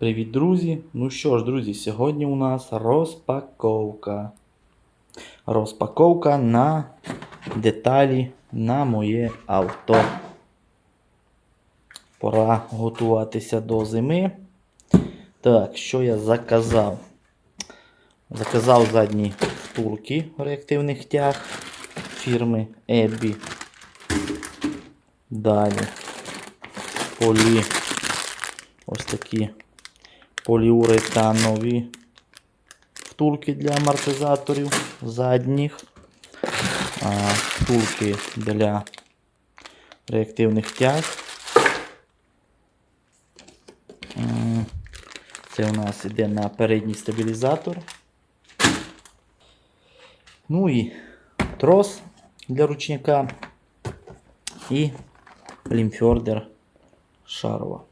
Привіт, друзі! Ну що ж, друзі, сьогодні у нас розпаковка. Розпаковка на деталі на моє авто. Пора готуватися до зими. Так, що я заказав? Заказав задні втулки реактивних тяг фірми Ebby. Далі полі ось такі поліуретанові втулки для амортизаторів задніх, втулки для реактивних тяг. Це у нас іде на передній стабілізатор. Ну і трос для ручника і лімфьордер шарова.